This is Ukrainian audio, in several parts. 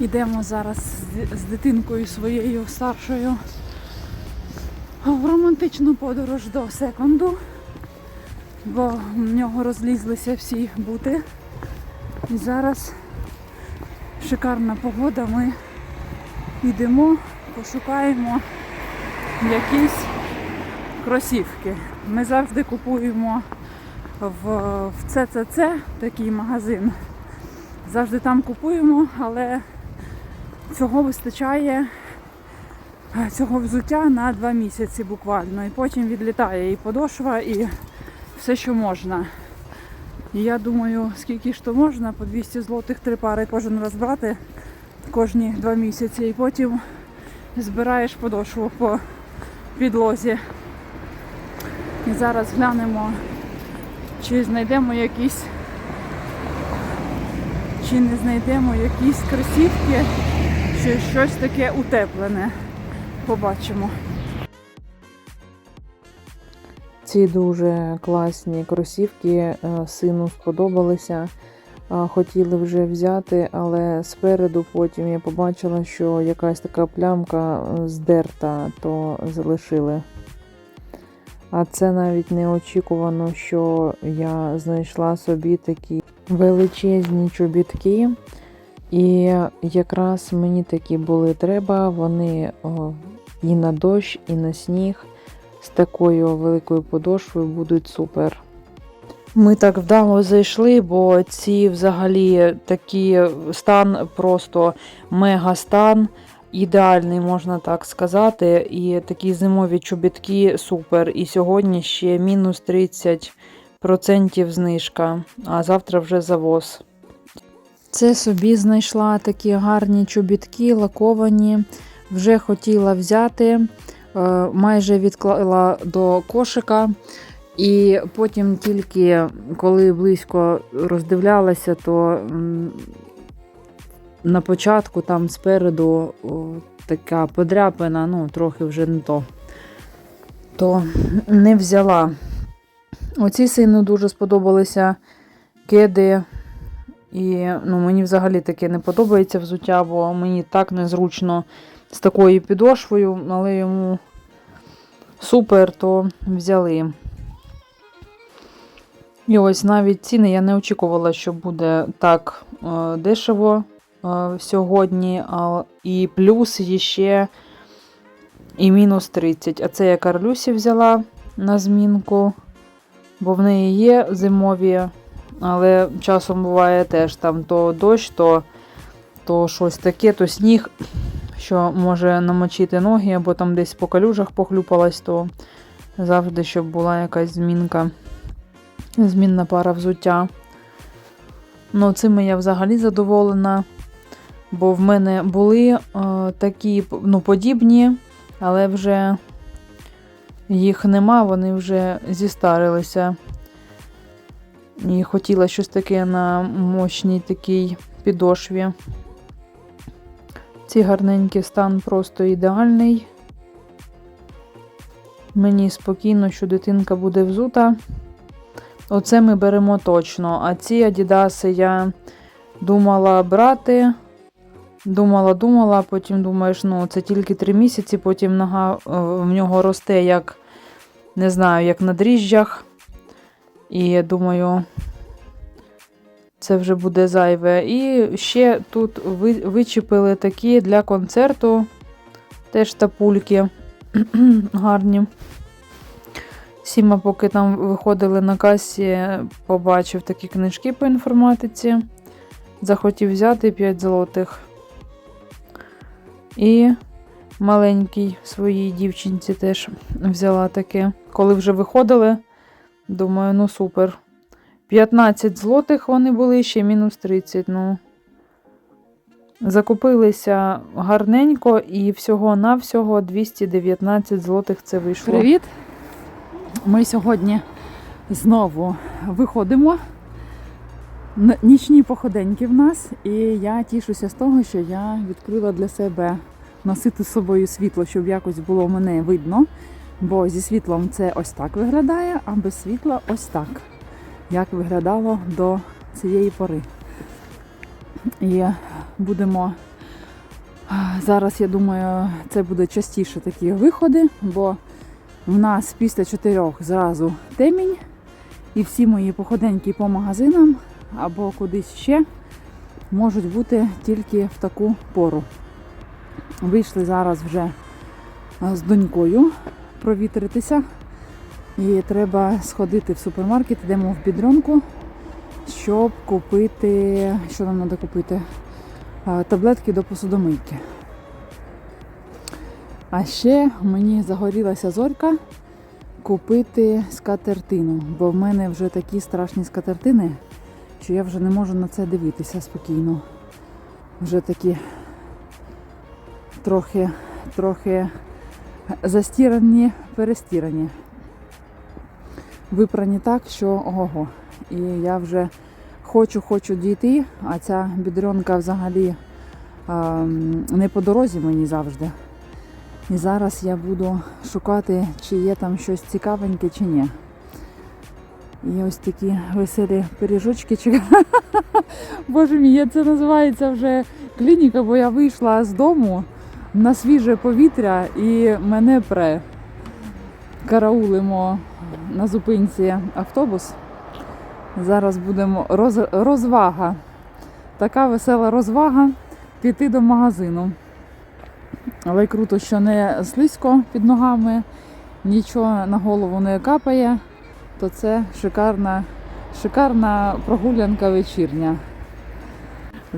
Йдемо зараз з, дитинкою своєю старшою в романтичну подорож до секунду, бо в нього розлізлися всі бути. І зараз шикарна погода. Ми йдемо, пошукаємо якісь кросівки. Ми завжди купуємо в, в ЦЦЦ такий магазин. Завжди там купуємо, але цього вистачає е, цього взуття на два місяці буквально. І потім відлітає і подошва, і все, що можна. І я думаю, скільки ж то можна, по 200 злотих три пари кожен раз брати кожні два місяці. І потім збираєш подошву по підлозі. І зараз глянемо, чи знайдемо якісь, чи не знайдемо якісь кросівки, чи щось таке утеплене. Побачимо. Ці дуже класні кросівки е, сину сподобалися. Хотіли вже взяти, але спереду потім я побачила, що якась така плямка е, здерта, то залишили. А це навіть неочікувано, що я знайшла собі такі величезні чобітки. І якраз мені такі були треба. Вони о, і на дощ, і на сніг з такою великою подошвою будуть супер. Ми так вдало зайшли, бо ці взагалі такі стан просто мега стан. Ідеальний, можна так сказати. І такі зимові чобітки супер. І сьогодні ще мінус 30% знижка, а завтра вже завоз. Це собі знайшла такі гарні чобітки, лаковані. Вже хотіла взяти, е, майже відклала до кошика. І потім тільки коли близько роздивлялася, то на початку там спереду така подряпина, ну, трохи вже не то, то не взяла. Оці сину дуже сподобалися кеди. І ну, мені взагалі таке не подобається взуття, бо мені так незручно з такою підошвою, але йому супер, то взяли. І ось навіть ціни я не очікувала, що буде так е, дешево е, сьогодні. А, і плюс ще і мінус 30. А це я Карлюсі взяла на змінку, бо в неї є зимові, але часом буває теж там то дощ, то, то щось таке, то сніг, що може намочити ноги, або там десь по калюжах похлюпалась, то завжди, щоб була якась змінка. Змінна пара взуття. Ну, цим я взагалі задоволена, бо в мене були е, такі ну, подібні, але вже їх нема, вони вже зістарилися. І хотіла щось таке на мощній такій підошві. Ці гарненький стан просто ідеальний. Мені спокійно, що дитинка буде взута. Оце ми беремо точно. А ці адідаси я думала брати. Думала, думала, потім думаєш, ну, це тільки три місяці, потім нога е, в нього росте, як, не знаю, як на дріжджах. І я думаю, це вже буде зайве. І ще тут ви- вичепили такі для концерту. Теж тапульки гарні. Сіма, поки там виходили на касі, побачив такі книжки по інформатиці. Захотів взяти 5 злотих. І маленькій своїй дівчинці теж взяла таке. Коли вже виходили, думаю, ну супер. 15 злотих вони були, ще мінус 30. Ну, закупилися гарненько і всього-навсього 219 злотих це вийшло. Привіт! Ми сьогодні знову виходимо. Нічні походеньки в нас, і я тішуся з того, що я відкрила для себе носити з собою світло, щоб якось було мене видно. Бо зі світлом це ось так виглядає, а без світла ось так. Як виглядало до цієї пори. І будемо Зараз я думаю, це буде частіше такі виходи, бо в нас після чотирьох зразу темінь, і всі мої походеньки по магазинам або кудись ще можуть бути тільки в таку пору. Вийшли зараз вже з донькою провітритися. І треба сходити в супермаркет, йдемо в бідронку, щоб купити. Що нам треба купити? Таблетки до посудомийки. А ще мені загорілася зорька купити скатертину, бо в мене вже такі страшні скатертини, що я вже не можу на це дивитися спокійно. Вже такі трохи, трохи застірані, перестірані. Випрані так, що ого. І я вже хочу, хочу дійти, а ця бідронка взагалі ем, не по дорозі мені завжди. І зараз я буду шукати, чи є там щось цікавеньке, чи ні. І ось такі веселі пиріжочки. Боже мій, це називається вже клініка, бо я вийшла з дому на свіже повітря і мене пре. Караулимо на зупинці автобус. Зараз будемо роз... розвага. Така весела розвага піти до магазину. Але круто, що не слизько під ногами, нічого на голову не капає, то це шикарна, шикарна прогулянка вечірня.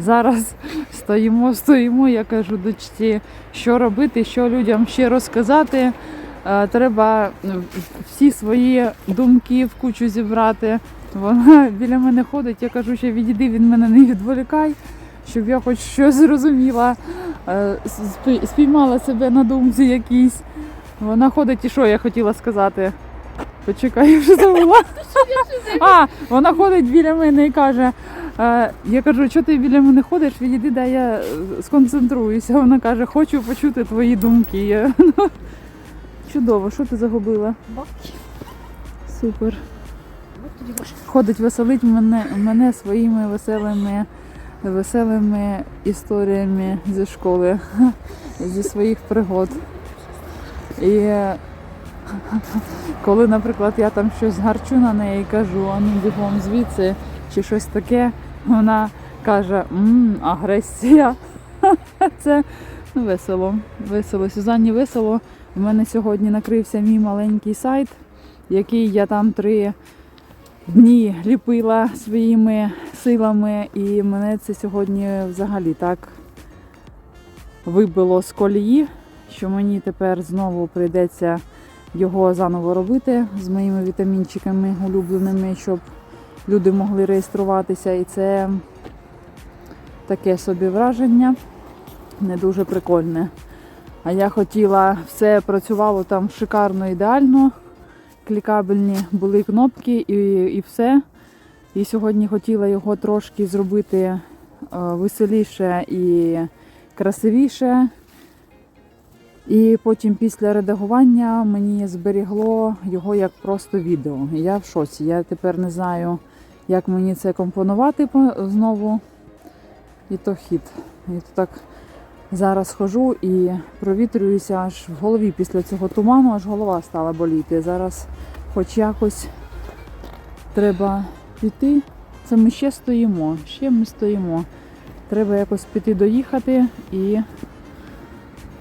Зараз стоїмо, стоїмо, я кажу дочці, що робити, що людям ще розказати. Е, Треба всі свої думки в кучу зібрати. Вона біля мене ходить, я кажу, що відійди від мене, не відволікай, щоб я хоч щось зрозуміла, е, спіймала себе на думці якійсь. Вона ходить і що я хотіла сказати? Почекай, я вже забула. А, вона ходить біля мене і каже. Я кажу, що ти біля мене ходиш, відійди, дай я е, сконцентруюся. Вона каже, хочу почути твої думки. Ну, Чудово, що ти загубила? Бабки. Супер. Ходить, веселить мене, мене своїми веселими, веселими історіями зі школи, зі своїх пригод. І коли, наприклад, я там щось гарчу на неї і кажу, а ну бігом звідси, чи щось таке, вона каже, мм, агресія. Це ну, весело. Весело. Сюзанні весело. У мене сьогодні накрився мій маленький сайт, який я там три дні ліпила своїми силами, і мене це сьогодні взагалі так вибило з колії, що мені тепер знову прийдеться його заново робити з моїми вітамінчиками улюбленими, щоб люди могли реєструватися. І це таке собі враження, не дуже прикольне. А я хотіла, все працювало там шикарно, ідеально клікабельні були кнопки і, і все. І сьогодні хотіла його трошки зробити е, веселіше і красивіше. І потім після редагування мені зберігло його як просто відео. Я в шоці. Я тепер не знаю, як мені це компонувати знову. І то хід. І то так зараз хожу і провітрююся аж в голові після цього туману, аж голова стала боліти. Зараз хоч якось треба піти. Це ми ще стоїмо, ще ми стоїмо. Треба якось піти доїхати і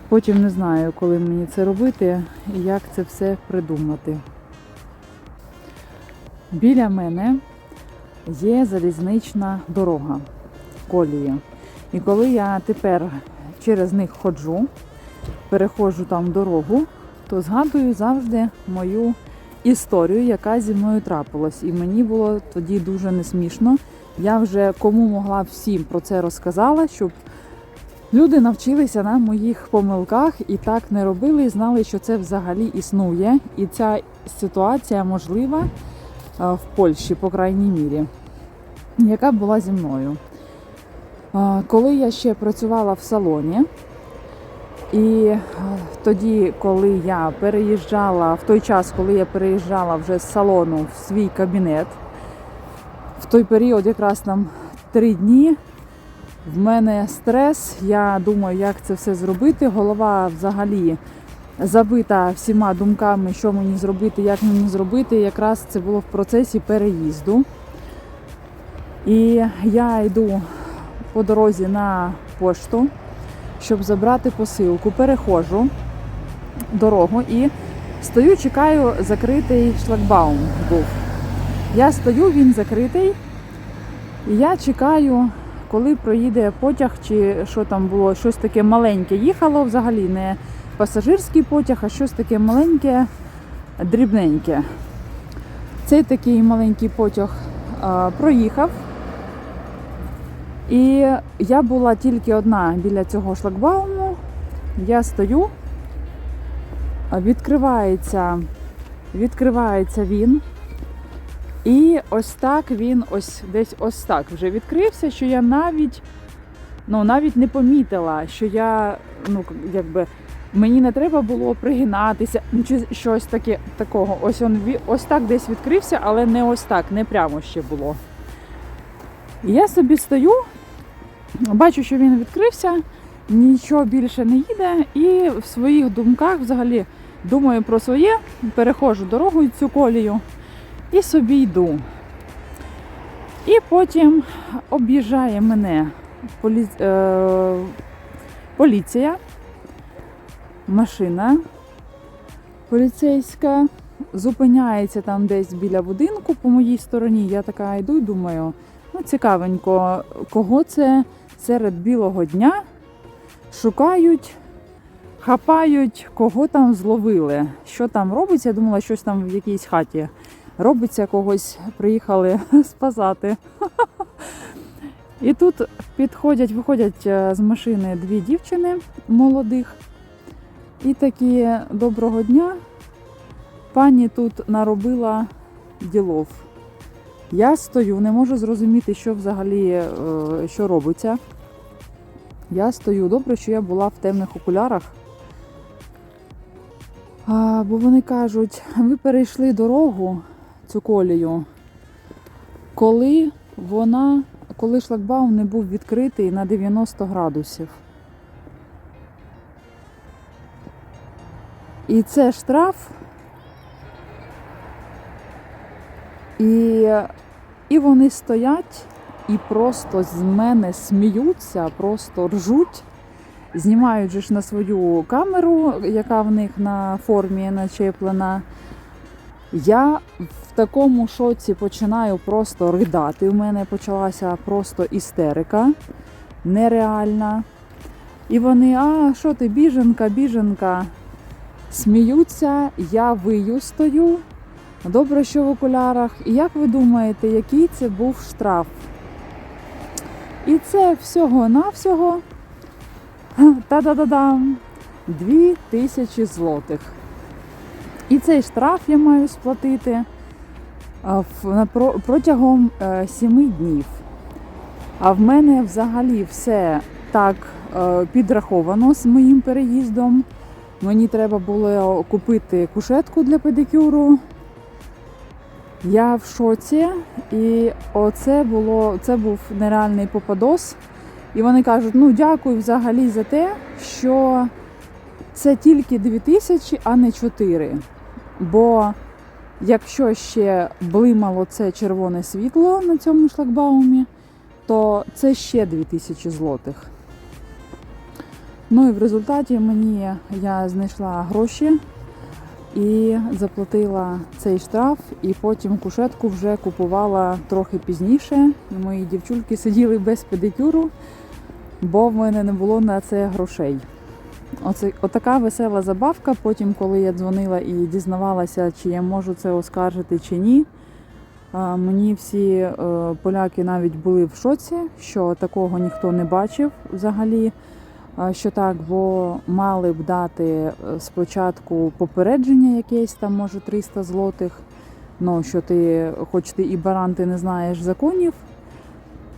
потім не знаю, коли мені це робити і як це все придумати. Біля мене є залізнична дорога, колії. І коли я тепер через них ходжу, переходжу там дорогу, то згадую завжди мою історію, яка зі мною трапилась. І мені було тоді дуже несмішно. Я вже кому могла всім про це розказала, щоб люди навчилися на моїх помилках і так не робили, і знали, що це взагалі існує. І ця ситуація можлива в Польщі, по крайній мірі, яка була зі мною. Коли я ще працювала в салоні, і тоді, коли я переїжджала, в той час, коли я переїжджала вже з салону в свій кабінет, в той період якраз там три дні В мене стрес, я думаю, як це все зробити. Голова взагалі забита всіма думками, що мені зробити, як мені зробити. Якраз це було в процесі переїзду. І я йду по дорозі на пошту, щоб забрати посилку. Переходжу дорогу і стою, чекаю, закритий шлагбаум був. Я стою, він закритий. І я чекаю, коли проїде потяг, чи що там було, щось таке маленьке їхало взагалі, не пасажирський потяг, а щось таке маленьке, дрібненьке. Цей такий маленький потяг а, проїхав. І я була тільки одна біля цього шлагбауму. Я стою, відкривається, відкривається він. І ось так він ось десь ось так вже відкрився, що я навіть, ну, навіть не помітила, що я, ну, якби, мені не треба було пригинатися, чи щось таке такого. Ось він ось так десь відкрився, але не ось так, не прямо ще було. Я собі стою, бачу, що він відкрився, нічого більше не їде, і в своїх думках взагалі думаю про своє, переходжу дорогу цю колію і собі йду. І потім об'їжджає мене полі... е... поліція, машина поліцейська, зупиняється там десь біля будинку по моїй стороні. Я така йду і думаю, ну цікавенько, кого це серед білого дня шукають, хапають, кого там зловили. Що там робиться? Я думала, щось там в якійсь хаті робиться, когось приїхали спасати. І тут підходять, виходять е, з машини дві дівчини молодих. І такі доброго дня. Пані тут наробила ділов. Я стою, не можу зрозуміти, що взагалі е, що робиться. Я стою. Добре, що я була в темних окулярах. А, бо вони кажуть, ви перейшли дорогу цю колію, коли вона, коли шлагбаум не був відкритий на 90 градусів. І це штраф. І, і вони стоять і просто з мене сміються, просто ржуть. Знімають ж на свою камеру, яка в них на формі начеплена. Я в такому шоці починаю просто ридати. У мене почалася просто істерика нереальна. І вони, а що ти, біженка, біженка, сміються, я вию стою. Добре, що в окулярах. І як ви думаєте, який це був штраф? І це всього-навсього та-да-да-дам! Дві тисячі злотих. І цей штраф я маю сплатити протягом е, сіми днів. А в мене взагалі все так е, підраховано з моїм переїздом. Мені треба було купити кушетку для педикюру. Я в шоці, і оце було, це був нереальний попадос. І вони кажуть: ну дякую взагалі за те, що це тільки 2000, а не 4. Бо якщо ще блимало це червоне світло на цьому шлагбаумі, то це ще 2000 злотих. Ну і в результаті мені я знайшла гроші і заплатила цей штраф, і потім кушетку вже купувала трохи пізніше. І мої дівчульки сиділи без педикюру, бо в мене не було на це грошей. Оце отака весела забавка. Потім, коли я дзвонила і дізнавалася, чи я можу це оскаржити чи ні. Мені всі е, поляки навіть були в шоці, що такого ніхто не бачив взагалі. Що так, бо мали б дати е, спочатку попередження якесь, там може 300 злотих. Ну, що ти, хоч ти і баран, ти не знаєш законів,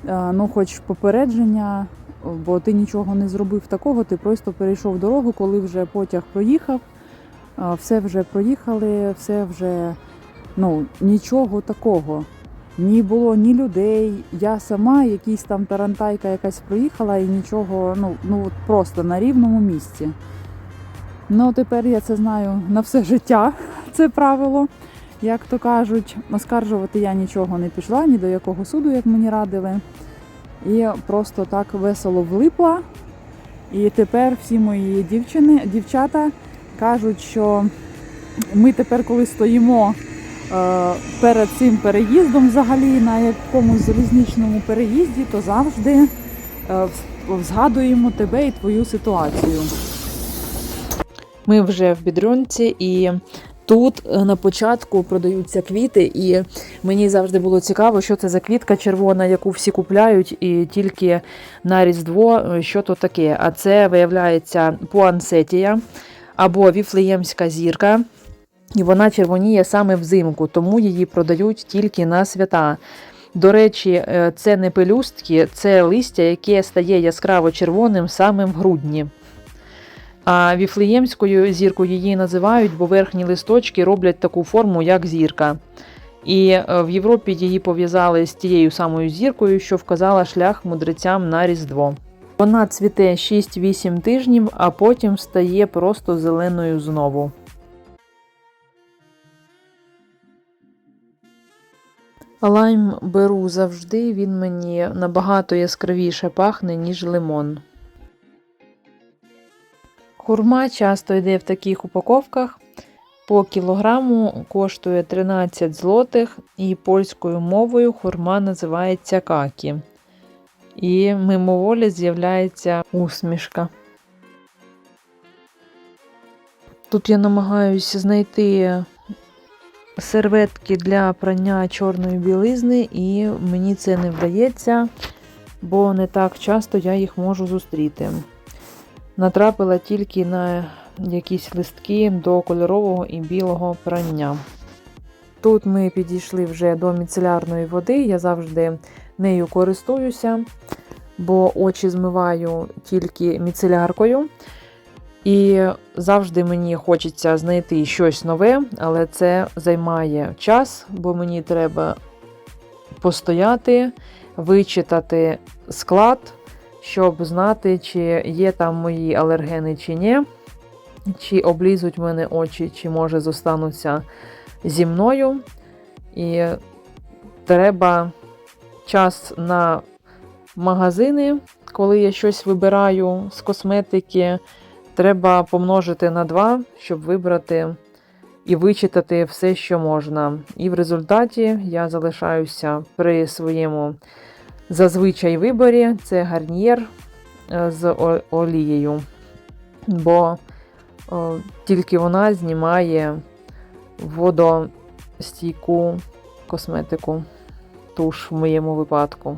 е, ну хоч попередження, бо ти нічого не зробив такого, ти просто перейшов дорогу, коли вже потяг проїхав, все вже проїхали, все вже ну, нічого такого. Ні було ні людей. Я сама, якийсь там тарантайка якась проїхала і нічого, ну, ну просто на рівному місці. Ну, тепер я це знаю на все життя, це правило. Як то кажуть, оскаржувати я нічого не пішла, ні до якого суду, як мені радили. І просто так весело влипла. І тепер всі мої дівчини, дівчата кажуть, що ми тепер, коли стоїмо перед цим переїздом, взагалі на якомусь залізничному переїзді, то завжди е, згадуємо тебе і твою ситуацію. Ми вже в бідрунці і. Тут е, на початку продаються квіти, і мені завжди було цікаво, що це за квітка червона, яку всі купляють, і тільки на Різдво, е, що то таке. А це виявляється пуансетія або віфлеємська зірка. І вона червоніє саме взимку, тому її продають тільки на свята. До речі, е, це не пелюстки, це листя, яке стає яскраво червоним саме в грудні. А віфлеємською зіркою її називають, бо верхні листочки роблять таку форму, як зірка. І е, в Європі її пов'язали з тією самою зіркою, що вказала шлях мудрецям на Різдво. Вона цвіте 6-8 тижнів, а потім стає просто зеленою знову. Лайм беру завжди, він мені набагато яскравіше пахне, ніж лимон. Хурма часто йде в таких упаковках. По кілограму коштує 13 злотих, і польською мовою хурма називається какі. І мимоволі з'являється усмішка. Тут я намагаюся знайти серветки для прання чорної білизни, і мені це не вдається, бо не так часто я їх можу зустріти натрапила тільки на якісь листки до кольорового і білого прання. Тут ми підійшли вже до міцелярної води, я завжди нею користуюся, бо очі змиваю тільки міцеляркою. І завжди мені хочеться знайти щось нове, але це займає час, бо мені треба постояти, вичитати склад, щоб знати, чи є там мої алергени чи ні, чи облізуть мене очі, чи може зостануться зі мною. І треба час на магазини, коли я щось вибираю з косметики, треба помножити на 2, щоб вибрати і вичитати все, що можна. І в результаті я залишаюся при своєму зазвичай виборі це гарнір е, з олією, бо о, тільки вона знімає водостійку косметику, туш в моєму випадку.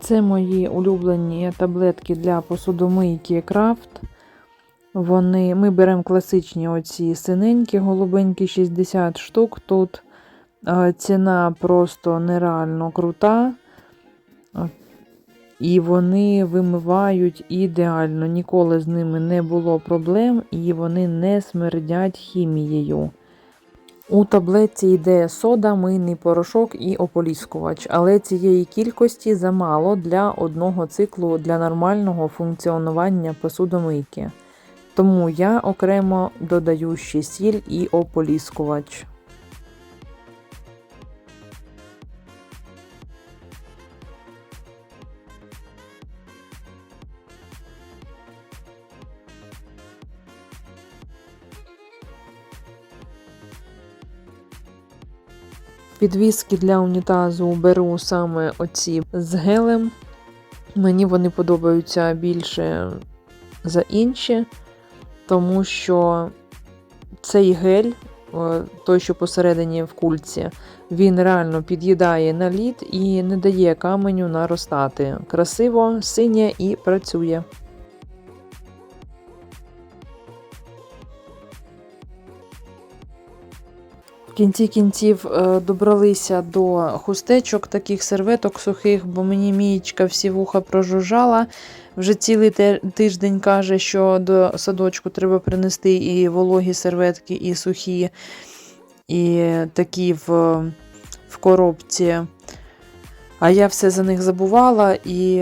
Це мої улюблені таблетки для посудомийки Крафт. Вони, ми беремо класичні оці синенькі, голубенькі 60 штук. Тут е, ціна просто нереально крута. І вони вимивають ідеально. Ніколи з ними не було проблем, і вони не смердять хімією. У таблетці йде сода, мийний порошок і ополіскувач, але цієї кількості замало для одного циклу для нормального функціонування посудомийки. Тому я окремо додаю ще сіль і ополіскувач. Підвіски для унітазу беру саме оці з гелем. Мені вони подобаються більше за інші, тому що цей гель, е, той, що посередині в кульці, він реально під'їдає на лід і не дає каменю наростати. Красиво, синє і працює. Кінці кінців е, добралися до хустечок, таких серветок сухих, бо мені мієчка всі вуха прожужжала. Вже цілий тиждень каже, що до садочку треба принести і вологі серветки, і сухі. і такі в, в коробці. А я все за них забувала і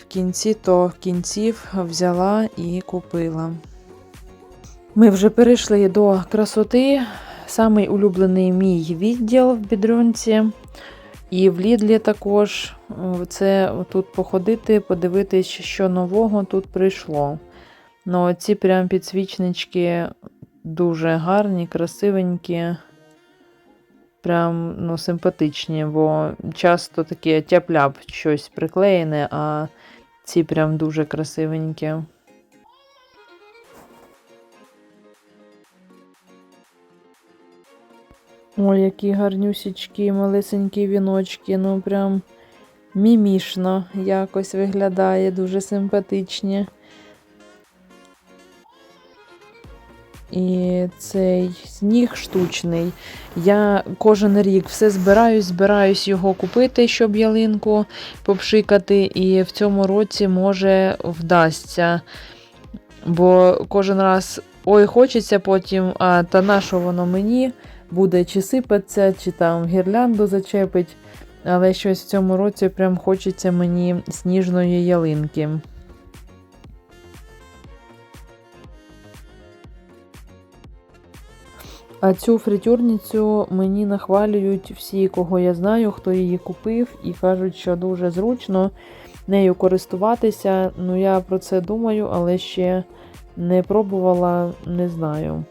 в кінці то кінців взяла і купила. Ми вже перейшли до красоти. Самий улюблений мій відділ в бідрюнці. І в Лідлі також це тут походити, подивитись, що нового тут прийшло. Ну, ці прям підсвічнички дуже гарні, красивенькі, прям ну, симпатичні, бо часто таке тяп-ляп щось приклеєне, а ці прям дуже красивенькі. Ой, які гарнюсічки, малесенькі віночки, ну прям мімішно якось виглядає, дуже симпатичні. І цей сніг штучний. Я кожен рік все збираюсь, збираюсь його купити, щоб ялинку попшикати. І в цьому році може вдасться. Бо кожен раз ой, хочеться потім, а та на що воно мені буде чи сипеться, чи там гірлянду зачепить. Але щось в цьому році прям хочеться мені сніжної ялинки. А цю фритюрницю мені нахвалюють всі, кого я знаю, хто її купив, і кажуть, що дуже зручно нею користуватися. Ну, я про це думаю, але ще не пробувала, не знаю.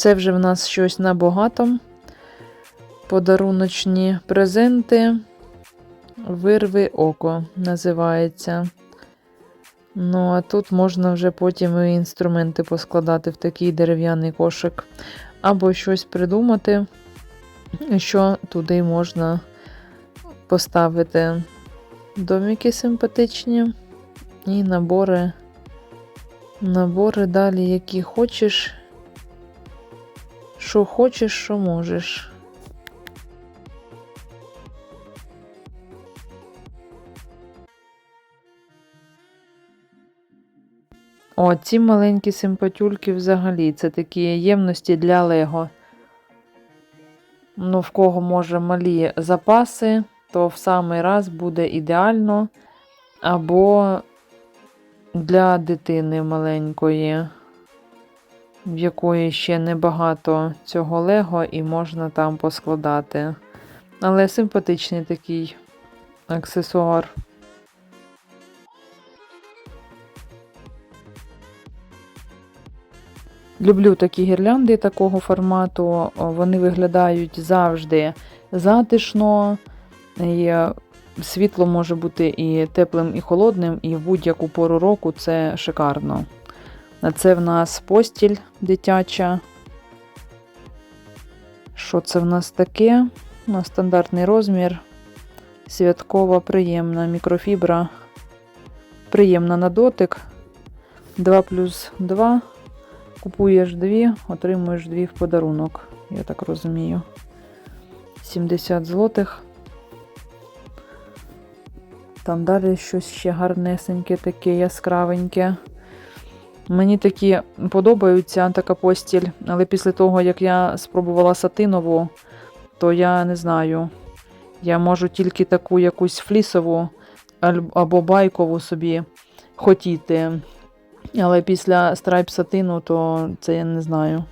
Це вже в нас щось набагато. Подаруночні презенти. Вирви око називається. Ну, а тут можна вже потім і інструменти поскладати в такий дерев'яний кошик. Або щось придумати, що туди можна поставити. Домики симпатичні і набори. Набори далі, які хочеш. Що хочеш, що можеш. О, ці маленькі симпатюльки взагалі. Це такі ємності для Лего. Ну, в кого може малі запаси, то в самий раз буде ідеально. Або для дитини маленької, в якої ще небагато цього Лего, і можна там поскладати. Але симпатичний такий аксесуар. Люблю такі гірлянди такого формату. Вони виглядають завжди затишно. І світло може бути і теплим, і холодним, і в будь-яку пору року це шикарно. А це в нас постіль дитяча. Що це в нас таке? На стандартний розмір. Святкова, приємна мікрофібра. Приємна на дотик. 2 плюс 2. Купуєш дві, отримуєш дві в подарунок, я так розумію. 70 злотих. Там далі щось ще гарнесеньке, таке яскравеньке. Мені такі подобаються така постіль, але після того, як я спробувала сатинову, то я не знаю. Я можу тільки таку якусь флісову або байкову собі хотіти. Але після страйп сатину, то це я не знаю.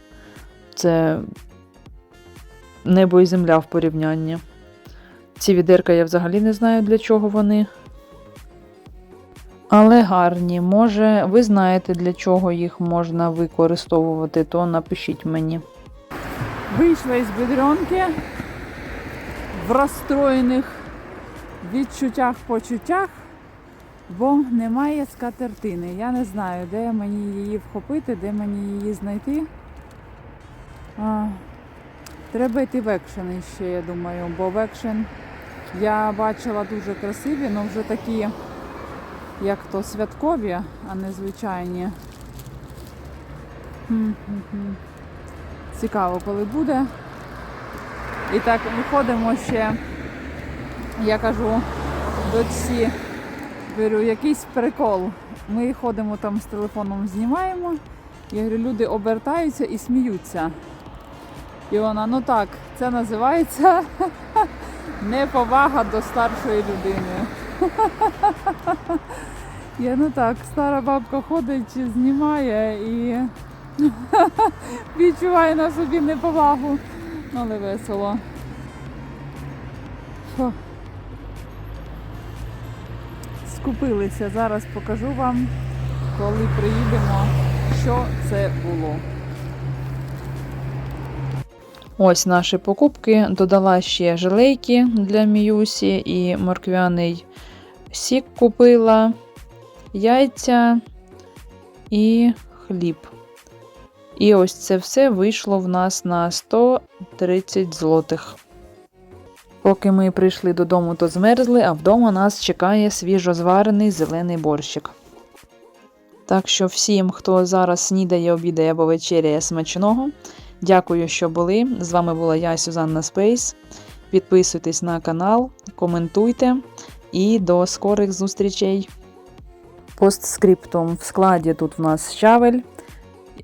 Це небо і земля в порівнянні. Ці відерка я взагалі не знаю, для чого вони. Але гарні. Може, ви знаєте, для чого їх можна використовувати, то напишіть мені. Вийшла із бедронки в розстроєних відчуттях, почуттях, бо немає скатертини. Я не знаю, де мені її вхопити, де мені її знайти. А, треба йти в екшен ще, я думаю, бо в екшен я бачила дуже красиві, але вже такі, як то святкові, а не звичайні. Цікаво, коли буде. І так виходимо ще, я кажу дочці, беру якийсь прикол. Ми ходимо там з телефоном, знімаємо Я говорю, люди обертаються і сміються. І вона, ну так, це називається неповага до старшої людини. Я ну так, стара бабка ходить, знімає і відчуває на собі неповагу. Але весело. Фу. Скупилися. Зараз покажу вам, коли приїдемо, що це було. Ось наші покупки. Додала ще желейки для Міюсі і морквяний сік купила, яйця і хліб. І ось це все вийшло в нас на 130 злотих. Поки ми прийшли додому, то змерзли, а вдома нас чекає свіжозварений зелений борщик. Так що всім, хто зараз снідає, обідає або вечеряє смачного, Дякую, що були. З вами була я, Сюзанна Спейс. Підписуйтесь на канал, коментуйте і до скорих зустрічей. Постскриптум в складі тут в нас щавель,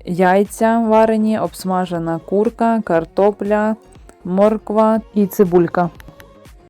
яйця варені, обсмажена курка, картопля, морква і цибулька.